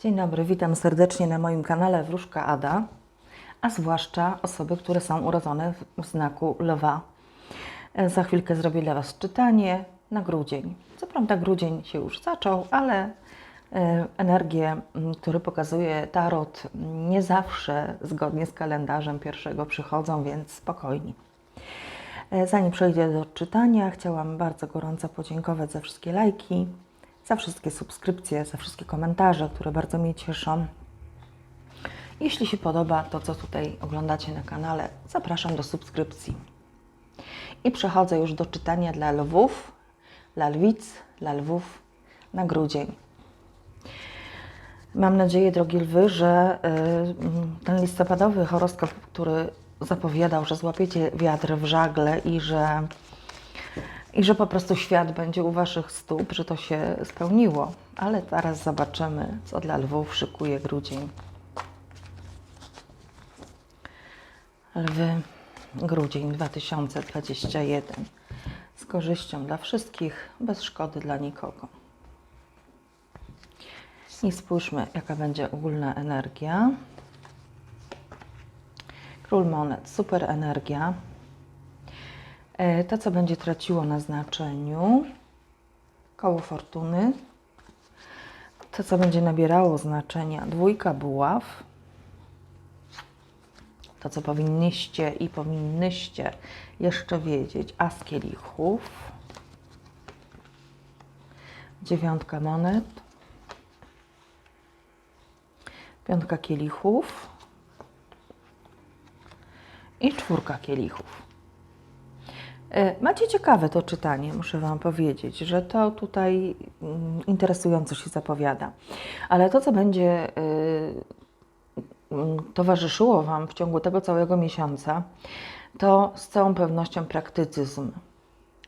Dzień dobry, witam serdecznie na moim kanale Wróżka Ada, a zwłaszcza osoby, które są urodzone w znaku lwa. E, Za chwilkę zrobię dla Was czytanie na grudzień. Co prawda grudzień się już zaczął, ale e, energie, które pokazuje Tarot, nie zawsze zgodnie z kalendarzem pierwszego przychodzą, więc spokojnie. E, Zanim przejdę do czytania, chciałam bardzo gorąco podziękować za wszystkie lajki, za wszystkie subskrypcje, za wszystkie komentarze, które bardzo mnie cieszą. Jeśli się podoba to, co tutaj oglądacie na kanale, zapraszam do subskrypcji. I przechodzę już do czytania dla lwów, dla lwic, dla lwów na grudzień. Mam nadzieję, drogie lwy, że y, ten listopadowy horoskop, który zapowiadał, że złapiecie wiatr w żagle i że, i że po prostu świat będzie u Waszych stóp, że to się spełniło. Ale zaraz zobaczymy, co dla lwów szykuje grudzień. Lwy, grudzień 2021. Z korzyścią dla wszystkich, bez szkody dla nikogo. I spójrzmy, jaka będzie ogólna energia. Król monet, super energia. E, To, co będzie traciło na znaczeniu, koło fortuny. To, co będzie nabierało znaczenia, dwójka buław. To, co powinniście i powinnyście jeszcze wiedzieć, as kielichów. Dziewiątka monet. Piątka kielichów i czwórka kielichów. E, Macie ciekawe to czytanie, muszę Wam powiedzieć, że to tutaj mm, interesująco się zapowiada. Ale to, co będzie y, mm, towarzyszyło Wam w ciągu tego całego miesiąca, to z całą pewnością praktycyzm.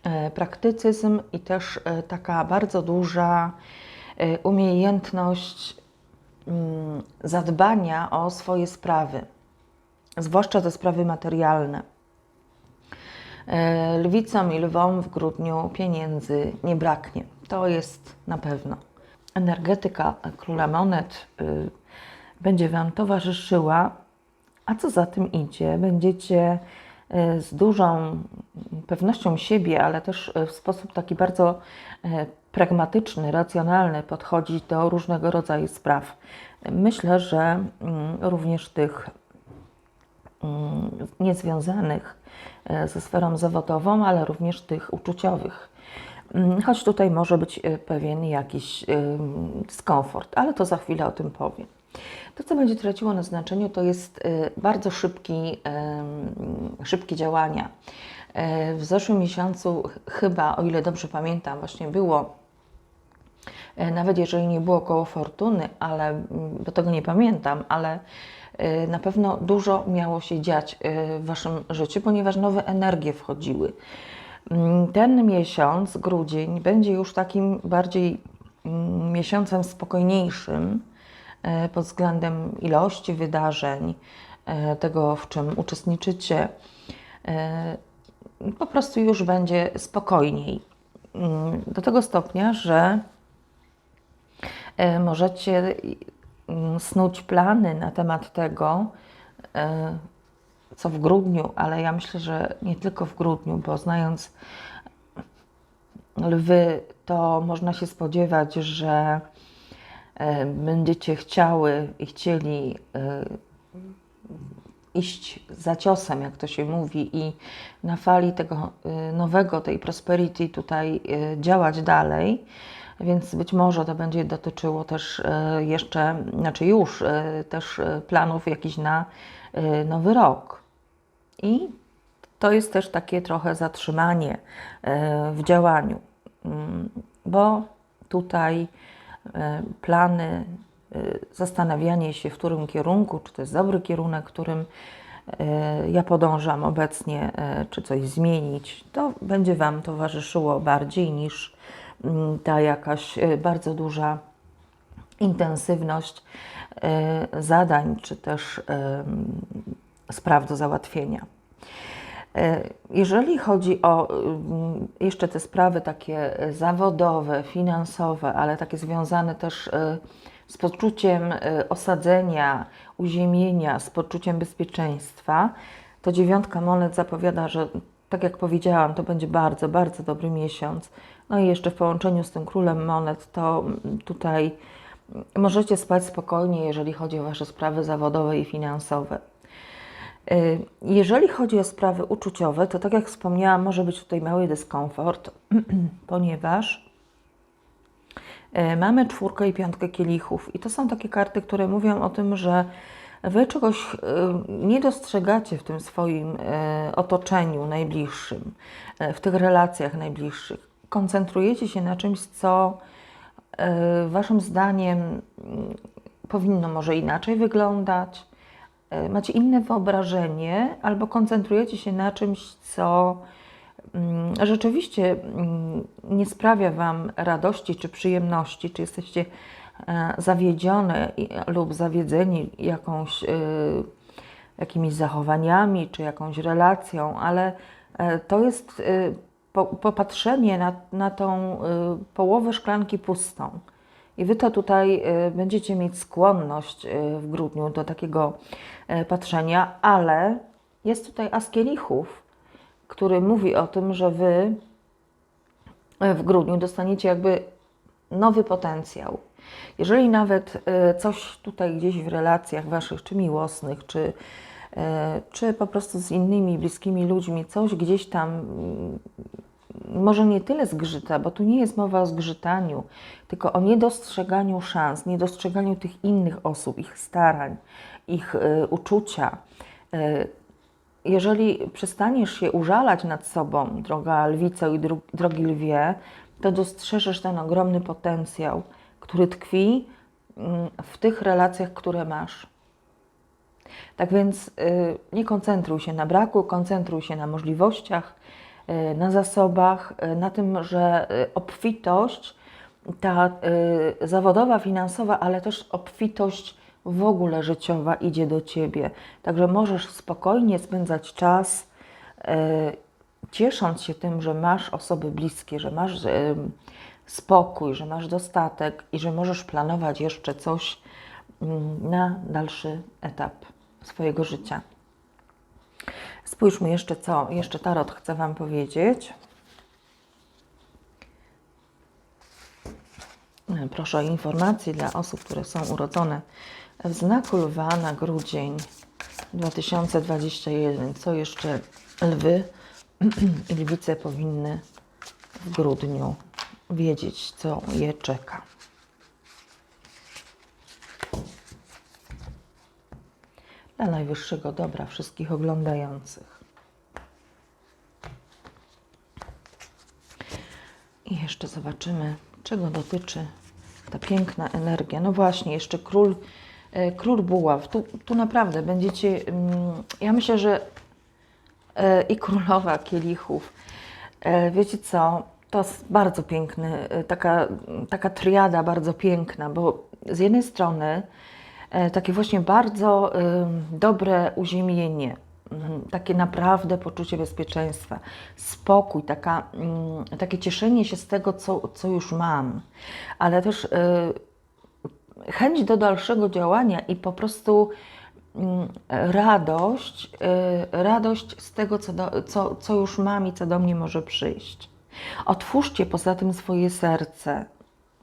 E, Praktycyzm i też e, taka bardzo duża e, umiejętność mm, zadbania o swoje sprawy, zwłaszcza te sprawy materialne. E, Lwicom i lwom w grudniu pieniędzy nie braknie. To jest na pewno. Energetyka króla monet y, będzie Wam towarzyszyła, a co za tym idzie, będziecie y, z dużą pewnością siebie, ale też y, w sposób taki bardzo pragmatyczny, racjonalny podchodzić do różnego rodzaju spraw. Myślę, że mm, również tych mm, niezwiązanych ze sferą zawodową, ale również tych uczuciowych. Mm, Choć tutaj może być e, pewien jakiś ym, dyskomfort, ale to za chwilę o tym powiem. To, co będzie traciło na znaczeniu, to jest e, bardzo szybki, szybkie działania. E, W zeszłym miesiącu, ch- chyba, o ile dobrze pamiętam, właśnie było E, nawet jeżeli nie było koło fortuny, ale, mm, bo tego nie pamiętam, ale e, na pewno dużo miało się dziać e, w Waszym życiu, ponieważ nowe energie wchodziły. Mm, Ten miesiąc, grudzień, będzie już takim bardziej mm, miesiącem spokojniejszym e, pod względem ilości wydarzeń, tego w czym uczestniczycie. Po prostu już będzie spokojniej. Mm, Do tego stopnia, że możecie snuć plany na temat tego, e, co w grudniu, ale ja myślę, że nie tylko w grudniu, bo znając lwy, to można się spodziewać, że e, będziecie chciały i chcieli e, iść za ciosem, jak to się mówi, i na fali tego nowego, tej prosperity tutaj działać dalej. Więc być może to będzie dotyczyło też y, jeszcze, znaczy już y, też y, planów jakichś na nowy rok. I to jest też takie trochę zatrzymanie w działaniu, Mm, bo tutaj plany, zastanawianie się, w którym kierunku, czy to jest dobry kierunek, którym ja podążam obecnie, czy coś zmienić, to będzie Wam towarzyszyło bardziej niż ta jakaś y, bardzo duża intensywność y, zadań, czy też spraw do załatwienia. E, Jeżeli chodzi o ym, jeszcze te sprawy takie e, zawodowe, finansowe, ale takie związane też e, z poczuciem osadzenia, uziemienia, z poczuciem bezpieczeństwa, to dziewiątka monet zapowiada, że tak jak powiedziałam, to będzie bardzo, bardzo dobry miesiąc. No i jeszcze w połączeniu z tym królem monet, to tutaj możecie spać spokojnie, jeżeli chodzi o Wasze sprawy zawodowe i finansowe. Y, Jeżeli chodzi o sprawy uczuciowe, to tak jak wspomniałam, może być tutaj mały dyskomfort, ponieważ y, mamy czwórkę i piątkę kielichów. I to są takie karty, które mówią o tym, że Wy czegoś y, nie dostrzegacie w tym swoim otoczeniu najbliższym, w tych relacjach najbliższych. Koncentrujecie się na czymś, co y, Waszym zdaniem mm, powinno może inaczej wyglądać, y, macie inne wyobrażenie, albo koncentrujecie się na czymś, co mm, rzeczywiście mm, nie sprawia Wam radości czy przyjemności, czy jesteście e, zawiedzione lub zawiedzeni jakąś, jakimiś zachowaniami czy jakąś relacją, ale e, to jest po, popatrzenie na, na tą y, połowę szklanki pustą. I Wy to tutaj y, będziecie mieć skłonność y, w grudniu do takiego patrzenia, ale jest tutaj as kielichów, który mówi o tym, że Wy w grudniu dostaniecie jakby nowy potencjał. Jeżeli nawet coś tutaj gdzieś w relacjach Waszych, czy miłosnych, czy, czy po prostu z innymi bliskimi ludźmi, coś gdzieś tam mm, może nie tyle zgrzyta, bo tu nie jest mowa o zgrzytaniu, tylko o niedostrzeganiu szans, niedostrzeganiu tych innych osób, ich starań, ich y, uczucia. Y, jeżeli przestaniesz się użalać nad sobą, droga lwico i dru- drogi lwie, to dostrzeżesz ten ogromny potencjał, który tkwi mm, w tych relacjach, które masz. Tak więc y, nie koncentruj się na braku, koncentruj się na możliwościach, y, na zasobach, y, na tym, że obfitość, ta zawodowa, finansowa, ale też obfitość w ogóle życiowa idzie do ciebie. Także możesz spokojnie spędzać czas, ciesząc się tym, że masz osoby bliskie, że masz spokój, że masz dostatek i że możesz planować jeszcze coś mm, na dalszy etap swojego życia. Spójrzmy jeszcze, co jeszcze Tarot chce Wam powiedzieć. Proszę o informacje dla osób, które są urodzone w znaku lwa na grudzień 2021. Co jeszcze lwy i lwice powinny w grudniu wiedzieć, co je czeka. Dla najwyższego dobra wszystkich oglądających. I jeszcze zobaczymy, czego dotyczy ta piękna energia. No właśnie, jeszcze król, e, król buław. Tu, tu naprawdę będziecie, mm, ja myślę, że e, i królowa kielichów. E, Wiecie co? To jest bardzo piękny, taka, taka triada bardzo piękna, bo z jednej strony takie właśnie bardzo dobre uziemienie, mm, takie naprawdę poczucie bezpieczeństwa, spokój, taka, mm, takie cieszenie się z tego, co, co już mam, ale też e, chęć do dalszego działania i po prostu mm, radość, y, radość z tego, co, do, co, co już mam i co do mnie może przyjść. Otwórzcie poza tym swoje serce.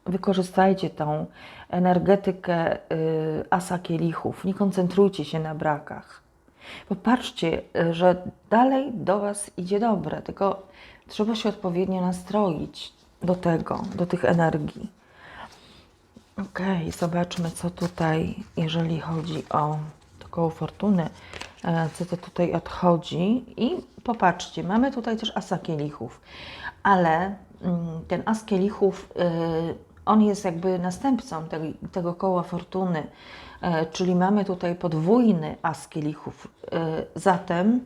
Wykorzystajcie tą energetykę y, asa kielichów. Nie koncentrujcie się na brakach. Popatrzcie, y, że dalej do Was idzie dobre, tylko trzeba się odpowiednio nastroić do tego, do tych energii. Okej, zobaczmy, co tutaj, jeżeli chodzi o to koło fortuny, e, co to tutaj odchodzi. I popatrzcie, mamy tutaj też asa kielichów, ale mm, ten as kielichów, y, on jest jakby następcą tego, tego koła fortuny, e, czyli mamy tutaj podwójny as kielichów. E, Zatem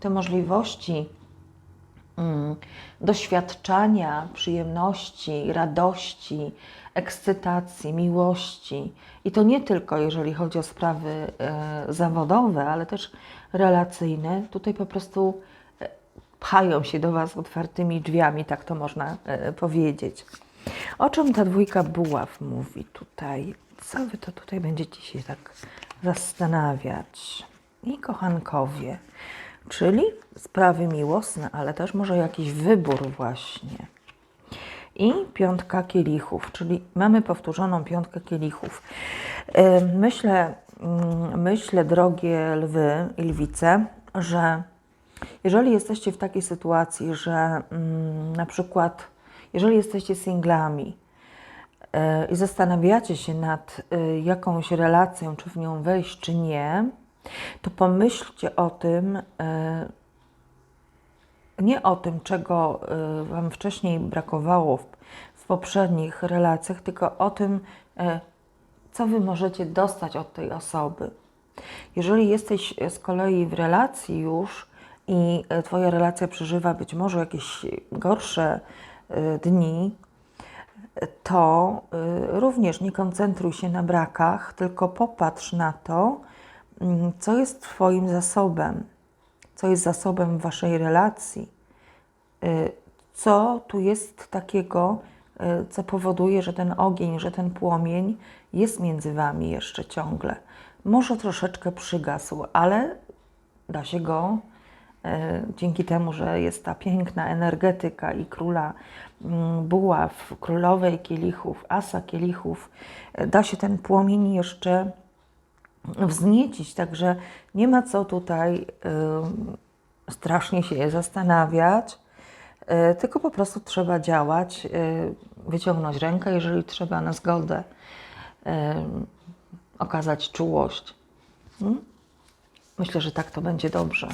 te możliwości mm, doświadczania przyjemności, radości, ekscytacji, miłości. I to nie tylko jeżeli chodzi o sprawy e, zawodowe, ale też relacyjne. Tutaj po prostu pchają się do Was otwartymi drzwiami, tak to można powiedzieć. O czym ta dwójka buław mówi tutaj? co Wy to tutaj będziecie się tak zastanawiać? I kochankowie, czyli sprawy miłosne, ale też może jakiś wybór właśnie. I piątka kielichów, czyli mamy powtórzoną piątkę kielichów. Yy, Myślę, mm, myślę, drogie lwy i lwice, że jeżeli jesteście w takiej sytuacji, że mm, na przykład, jeżeli jesteście singlami yy, i zastanawiacie się nad y, jakąś relacją, czy w nią wejść, czy nie, to pomyślcie o tym, y, nie o tym, czego Wam wcześniej brakowało w, poprzednich relacjach, tylko o tym, co Wy możecie dostać od tej osoby. Jeżeli jesteś z kolei w relacji już i Twoja relacja przeżywa być może jakieś gorsze dni, to y, również nie koncentruj się na brakach, tylko popatrz na to, mm, co jest Twoim zasobem, co jest zasobem Waszej relacji, y, co tu jest takiego, y, co powoduje, że ten ogień, że ten płomień jest między Wami jeszcze ciągle. Może troszeczkę przygasł, ale da się go dzięki temu, że jest ta piękna energetyka i króla mm, buław, królowej kielichów, asa kielichów, e, da się ten płomień jeszcze wzniecić, także nie ma co tutaj y, strasznie się zastanawiać, tylko po prostu trzeba działać, wyciągnąć rękę, jeżeli trzeba na zgodę, okazać czułość. Mm? Myślę, że tak to będzie dobrze.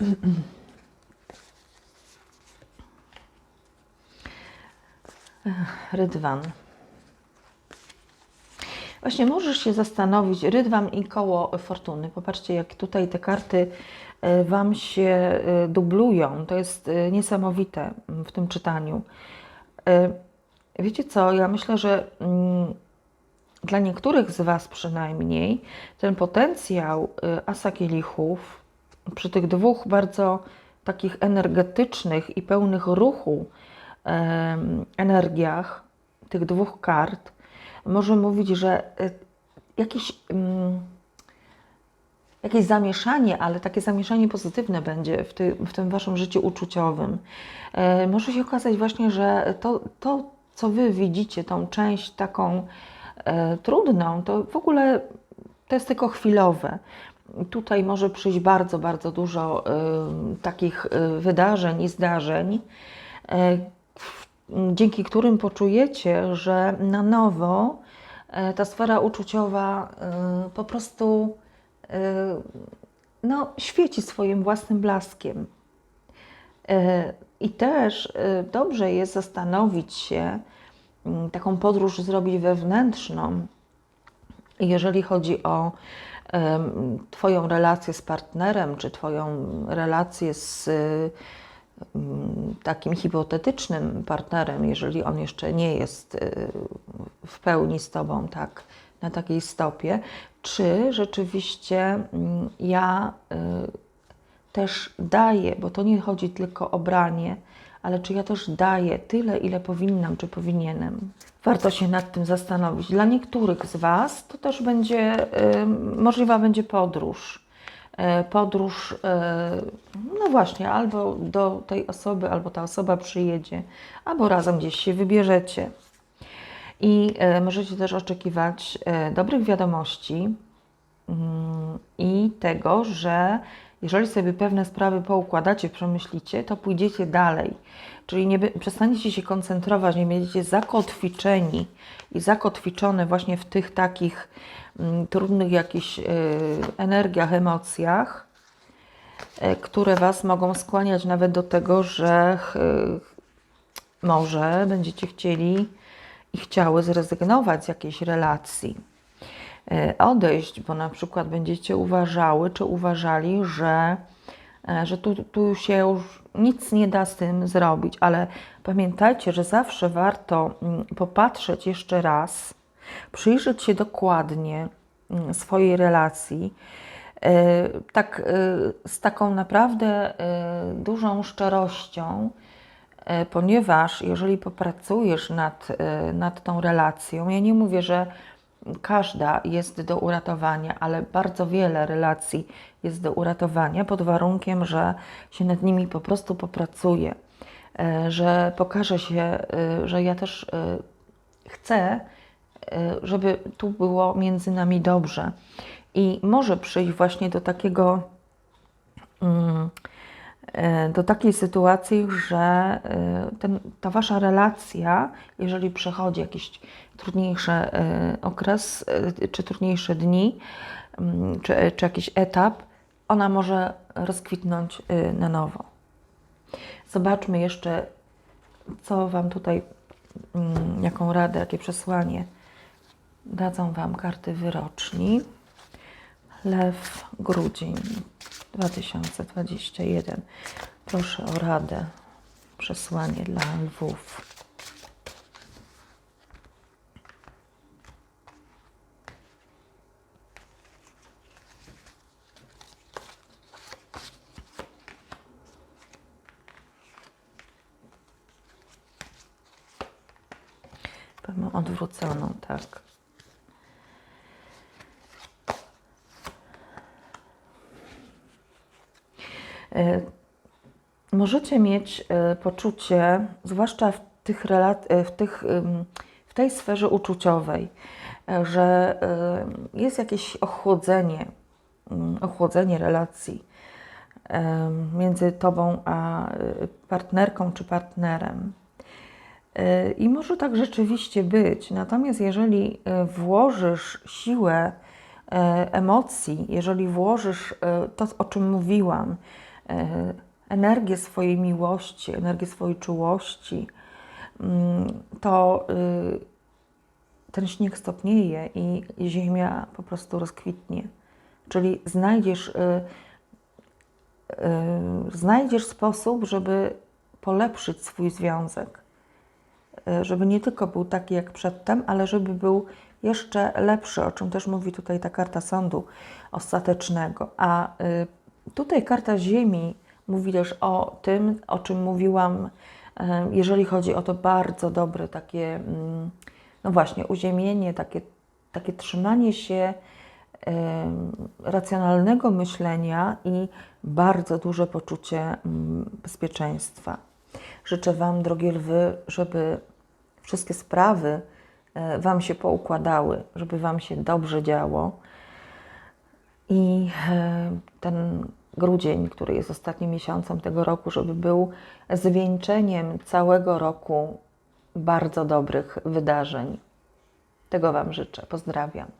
Rydwan. Właśnie możesz się zastanowić, rydwan i koło fortuny. Popatrzcie, jak tutaj te karty e, Wam się e, dublują. To jest e, niesamowite w tym czytaniu. Wiecie co, ja myślę, że mm, dla niektórych z Was przynajmniej ten potencjał asa kielichów przy tych dwóch bardzo takich energetycznych i pełnych ruchu em, energiach tych dwóch kart może mówić, że y, jakieś, mm, jakieś zamieszanie, ale takie zamieszanie pozytywne będzie w, ty, w tym Waszym życiu uczuciowym. E, Może się okazać właśnie, że to, to, co Wy widzicie, tą część taką e, trudną, to w ogóle to jest tylko chwilowe. Tutaj może przyjść bardzo, bardzo dużo e, takich wydarzeń i zdarzeń, w- dzięki którym poczujecie, że na nowo e, ta sfera uczuciowa e, po prostu e, no, świeci swoim własnym blaskiem. E, I też e, dobrze jest zastanowić się, m, taką podróż zrobić wewnętrzną, jeżeli chodzi o Twoją relację z partnerem, czy Twoją relację z takim hipotetycznym partnerem, jeżeli on jeszcze nie jest y, w pełni z Tobą tak, na takiej stopie, czy rzeczywiście mm, ja y, też daję, bo to nie chodzi tylko o branie, ale czy ja też daję tyle, ile powinnam, czy powinienem. Warto się nad tym zastanowić. Dla niektórych z Was to też będzie, y, możliwa będzie podróż. Y, podróż, y, no właśnie, albo do tej osoby, albo ta osoba przyjedzie, albo razem gdzieś się wybierzecie. I y, możecie też oczekiwać dobrych wiadomości, Mm, i tego, że jeżeli sobie pewne sprawy poukładacie, przemyślicie, to pójdziecie dalej. Czyli nie przestaniecie się koncentrować, nie będziecie zakotwiczeni i zakotwiczone właśnie w tych takich mm, trudnych jakichś y, energiach, emocjach, y, które Was mogą skłaniać nawet do tego, że y, może będziecie chcieli i chciały zrezygnować z jakiejś relacji odejść, bo na przykład będziecie uważały czy uważali, że, e, że tu, tu się już nic nie da z tym zrobić, ale pamiętajcie, że zawsze warto mm, popatrzeć jeszcze raz, przyjrzeć się dokładnie mm, swojej relacji, e, tak e, z taką naprawdę e, dużą szczerością, e, ponieważ jeżeli popracujesz nad, e, nad tą relacją, ja nie mówię, że każda jest do uratowania, ale bardzo wiele relacji jest do uratowania pod warunkiem, że się nad nimi po prostu popracuje, e, że pokaże się, e, że ja też e, chcę, żeby tu było między nami dobrze. I może przyjść właśnie do takiego, mm, do takiej sytuacji, że e, ten, ta wasza relacja, jeżeli przechodzi jakiś trudniejszy e, okres, e, czy trudniejsze dni, mm, czy, czy jakiś etap, ona może rozkwitnąć e, na nowo. Zobaczmy jeszcze, co Wam tutaj, mm, jaką radę, jakie przesłanie dadzą Wam karty wyroczni. Lew, grudzień 2021. Proszę o radę, przesłanie dla lwów. Odwróconą, tak. E, Możecie mieć e, poczucie, zwłaszcza w, tych e, w, tych, w tej sferze uczuciowej, że jest jakieś ochłodzenie, mm, ochłodzenie relacji między Tobą a partnerką czy partnerem. I może tak rzeczywiście być. Natomiast jeżeli włożysz siłę emocji, jeżeli włożysz to, o czym mówiłam, energię swojej miłości, energię swojej czułości, mm, to y, ten śnieg stopnieje i ziemia po prostu rozkwitnie. Czyli znajdziesz, y, y, znajdziesz sposób, żeby polepszyć swój związek. Żeby nie tylko był taki jak przedtem, ale żeby był jeszcze lepszy, o czym też mówi tutaj ta karta sądu ostatecznego. A tutaj karta Ziemi mówi też o tym, o czym mówiłam, y, jeżeli chodzi o to bardzo dobre takie, mm, no właśnie, uziemienie, takie, takie trzymanie się y, racjonalnego myślenia i bardzo duże poczucie mm, bezpieczeństwa. Życzę Wam, drogie lwy, żeby wszystkie sprawy e, Wam się poukładały, żeby Wam się dobrze działo. I e, ten grudzień, który jest ostatnim miesiącem tego roku, żeby był zwieńczeniem całego roku bardzo dobrych wydarzeń. Tego Wam życzę. Pozdrawiam.